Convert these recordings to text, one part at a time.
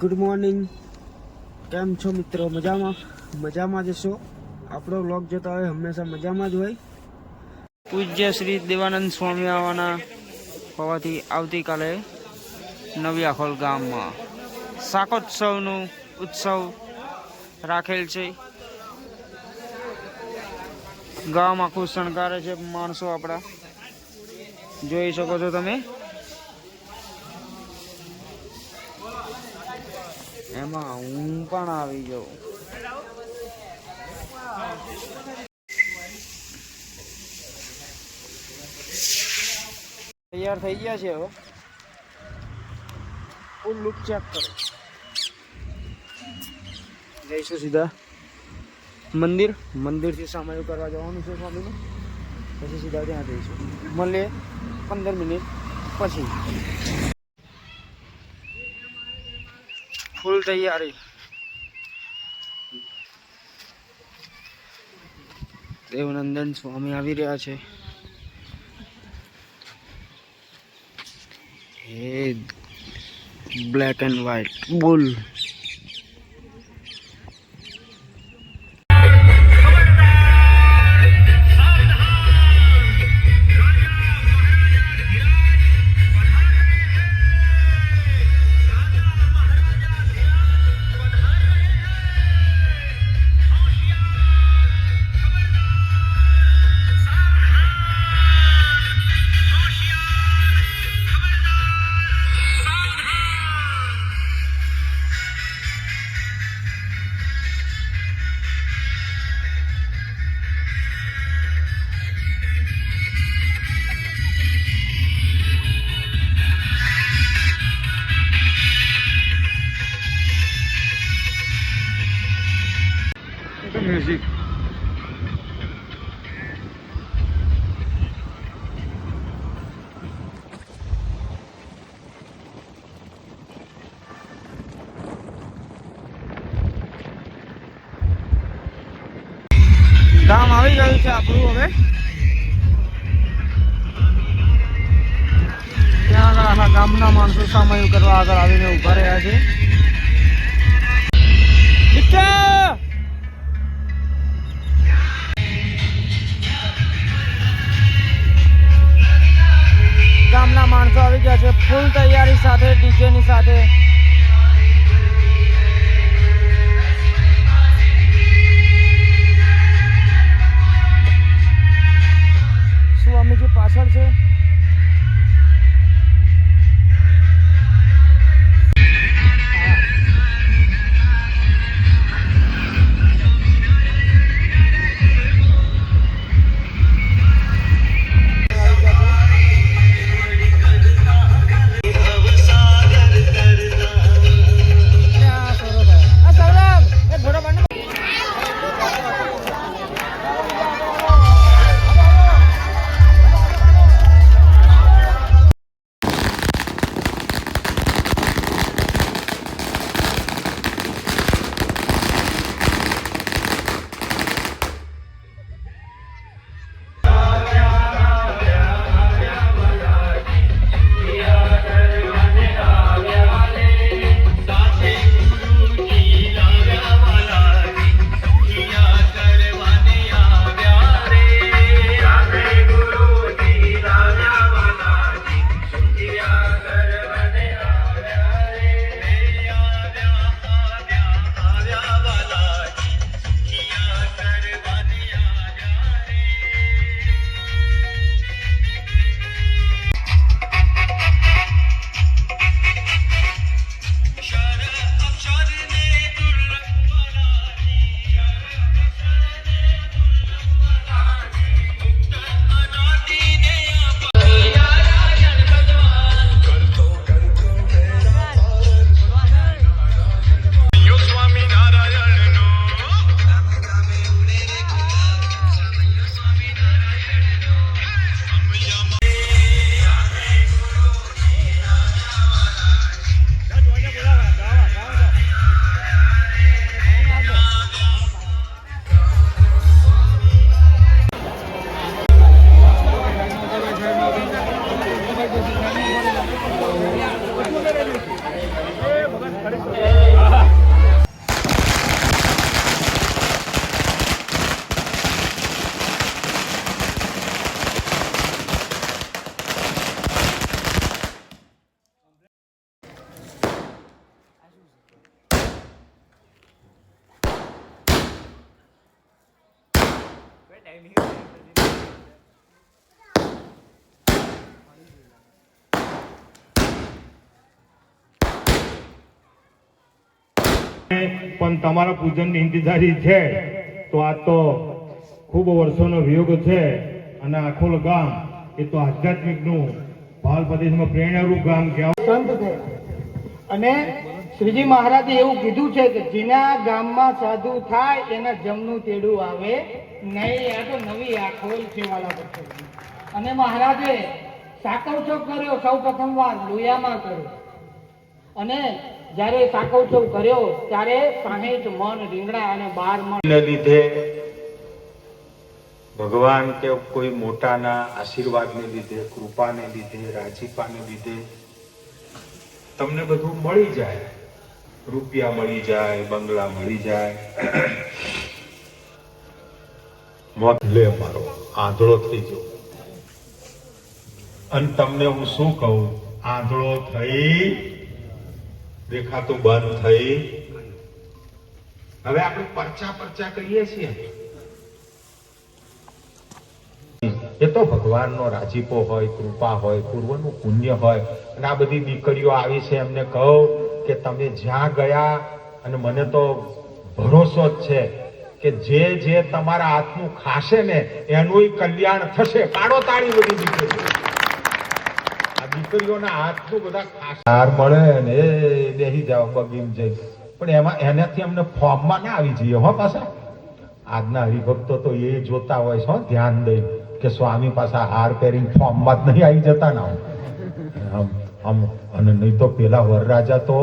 Good morning કેમ છો મિત્રો? મજામાં? મજામાં જશો આપણો બ્લોગ જોતા હોય, હંમેશા મજામાં જ હોય. પૂજ્ય શ્રી દેવાનંદ સ્વામી આવવાના હોવાથી આવતીકાલે નવિયાખોલ ગામમાં શાકોત્સવનું ઉત્સવ રાખેલ છે. ગામ આખું શણગારે છે માણસો આપણા. જોઈ શકો છો તમે? એમાં હું પણ આવી જાઉં તૈયાર થઈ ગયા છે હવે. ફૂલ લુક ચેક કરો. જઈશું સીધા. મંદિર. મંદિરથી સામાયું કરવા જવાનું છે સ્વામીનું. પછી સીધા ત્યાં જઈશું. મળીએ પંદર મિનિટ પછી. ફૂલ તૈયારી. દેવનંદન સ્વામી આવી રહ્યા છે. એ બ્લેક એન્ડ વ્હાઈટ બુલ. સામયું કરવા આગળ આવીને ઊભા રહ્યા છે. ગામના માણસો આવી ગયા છે. ફૂલ તૈયારી સાથે, ડીજેની સાથે. પણ તમારા પૂજનની ઇંતજારી છે, તો આ તો ખૂબ વર્ષોનો વિયોગ છે અને આખું ગામ એ તો આધ્યાત્મિકનું ભાલ પ્રદેશમાં પ્રેરણારૂપ ગામ કહેવાય. સંત છે. અને શ્રીજી મહારાજે એવું કીધું છે કે જેના ગામમાં સાધુ થાય, એના જમનું તેડું આવે નહીં, આ તો નવી આખોલ છે. વાલા અને મહારાજે સાકવચો કર્યો સૌ પ્રથમ વાર લોયામાં કર્યો. અને જ્યારે સાકવચો કર્યો, ત્યારે સાહીઠ મન રીંગણા અને બાર મન લીધે ભગવાન કે કોઈ મોટાના આશીર્વાદને લીધે, કૃપાને લીધે, રાજીપાને લીધે તમને બધું મળી જાય. રૂપિયા મળી જાય, બંગલા મળી જાય. મોત લે મારો, આંધળો થઈ ગયો. અને તમને હું શું કહું? આંધળો થઈ દેખાતું બંધ થઈ હવે આપણે પરચા પરચા કહીએ છીએ. એ તો ભગવાનનો રાજીપો હોય, કૃપા હોય, પૂર્વનું પુણ્ય હોય. અને આ બધી દીકરીઓ આવી છે, એમને કહો કે તમે જ્યાં ગયા, અને મને તો ભરોસો જ છે કે જે જે તમારા હાથનું ખાશે ને, એનું કલ્યાણ થશે. પાડો તાળી બધી દીકરીઓ. હાર મળે ને એ બેસી જાવ બગીમ જઈ પણ એમાં એનાથી અમને ફોર્મમાં ના આવી જઈએ, હો પાછા. આજના હરિભક્તો તો એ જોતા હોય છે ધ્યાન દઈ કે સ્વામી પાછા હાર પહેરીને ફોર્મમાં જ નહીં આવી જતા ના આમ. આમ અને નહીં તો પેલા વરરાજા તો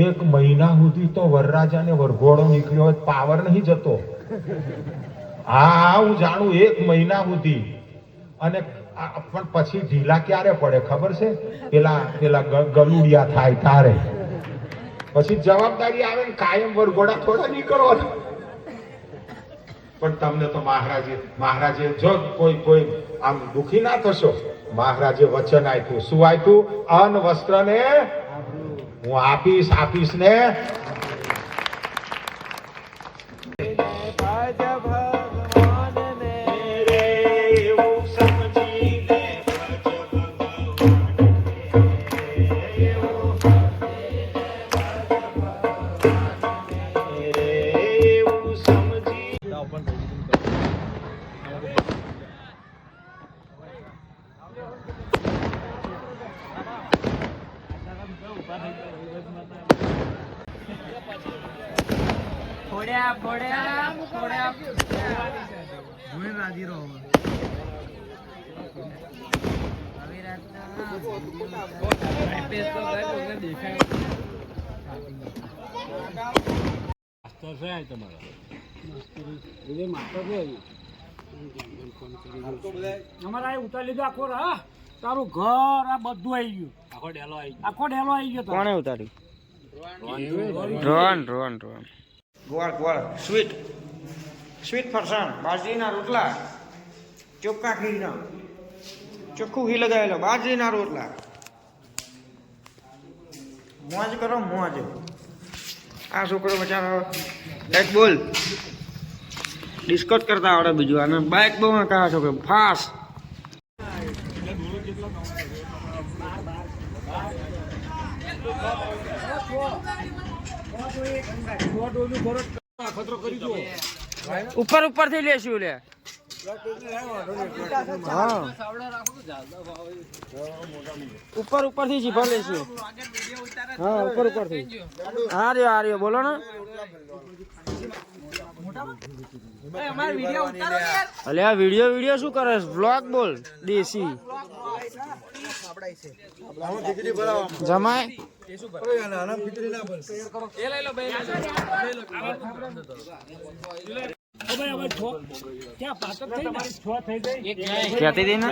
એક મહિના સુધી તો વરરાજાને વરઘોડો નીકળ્યો હોય, પાવર નહીં જતો. હા હા જાણું એક મહિના સુધી. અને પણ પછી ઢીલા ક્યારે પડે ખબર છે? પેલા પેલા ગલુડિયા થાય તારે. પછી જવાબદારી આવે ને કાયમ વરઘોડા થોડા નીકળવાના. પણ તમને તો મહારાજે મહારાજે જો કોઈ કોઈ આમ દુખી ના થશો મહારાજે વચન આપ્યું. શું આપ્યું? અન વસ્ત્ર ને હું આપીશ આપીશ ને અમારા આ ઉતારી લીધો આખો હા? તારું ઘર આ બધું આવી ગયું. આખો ડેલો આવી ગયો. આખો ડેલો આવી ગયો કોણે ઉતાર્યું? રોહન. રોહન રોહન ગોળ ગોળ સ્વીટ. સ્વીટ ફરસાણ બાજરીના રોટલા. ચોખ્ખા ખીરના ચોખ્ખું ઘી લગાવેલો બાજરીના રોટલા. મોજ કરો, મોજ. આ છોકરો બચારો, એક બોલ. ડિસ્કસ કરતા આવડે બીજું, અને બાઇક બહુ કહા છોકરો. ફાસ્ટ ઉપર ઉપરથી લેશું લે. ઉપર ઉપરથી જીભા લેશું. હા, ઉપર ઉપરથી હા રે આ રહ્યો. બોલો ને. અલે, આ વિડિયો વિડિયો શું કરે વ્લોગ બોલ, દેશી. જમાય. પાછળ થઈ ને ક્યાંથી હા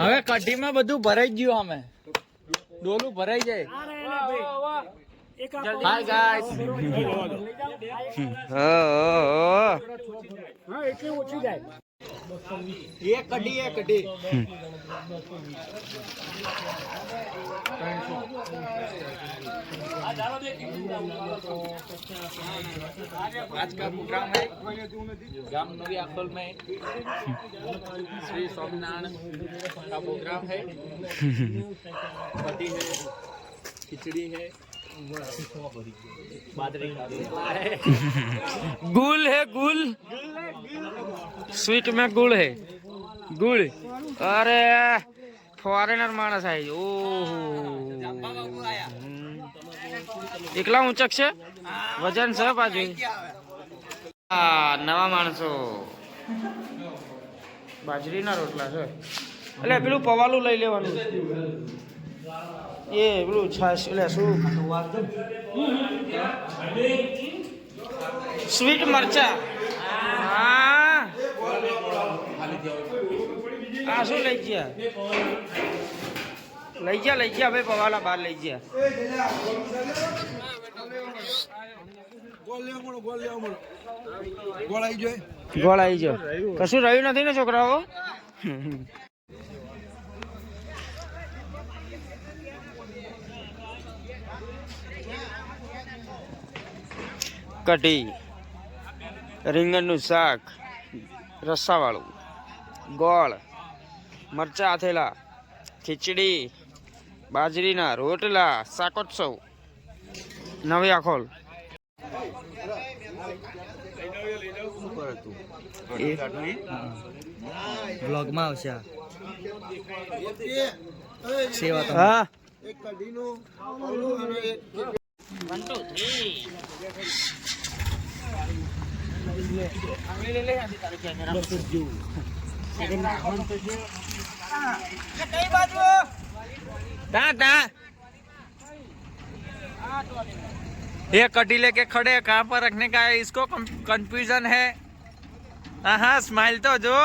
હવે કઢીમાં બધું ભરાઈ ગયું અમે ડોલું ભરાઈ જાય. હાય ગાઈસ હા હા. હા એટલી ઓછી જાય. आज का प्रोग्राम है। ग्राम नवी अखोल में श्री स्वामीनारायण का प्रोग्राम है। पति है खिचड़ी है बादरी गुल है गुल। गुल સ્વીટ મેં ગુળ હે. ગુળ? અરે ફોરેનર માણસ આવી ઓહો. એકલા ઊંચક છે? વજન છે પાછું હા નવા માણસો. બાજરીના રોટલા છે. એટલે પેલું પવાલું લઈ લેવાનું. એ પેલું છાશ, એટલે શું? સ્વીટ મરચા. હા. આ શું લઈ ગયા? લઈ ગયા લઈ ગયા, ભાઈ, પવાલા બહાર લઈ ગયા. ગોળ આવી કશું રહ્યું નથી ને છોકરાઓ? કઢી. રીંગણનું શાક રસ્સાવાળું ગોળ મરચા આથેલા ખીચડી બાજરીના રોટલા શાકોત્સવ નવી આખોલ બ્લોગમાં આવશે સેવા હા. ये कटी लेके खड़े हैं, कहाँ पर रखने का है इसको कंफ्यूजन है हाँ हाँ स्माइल तो जो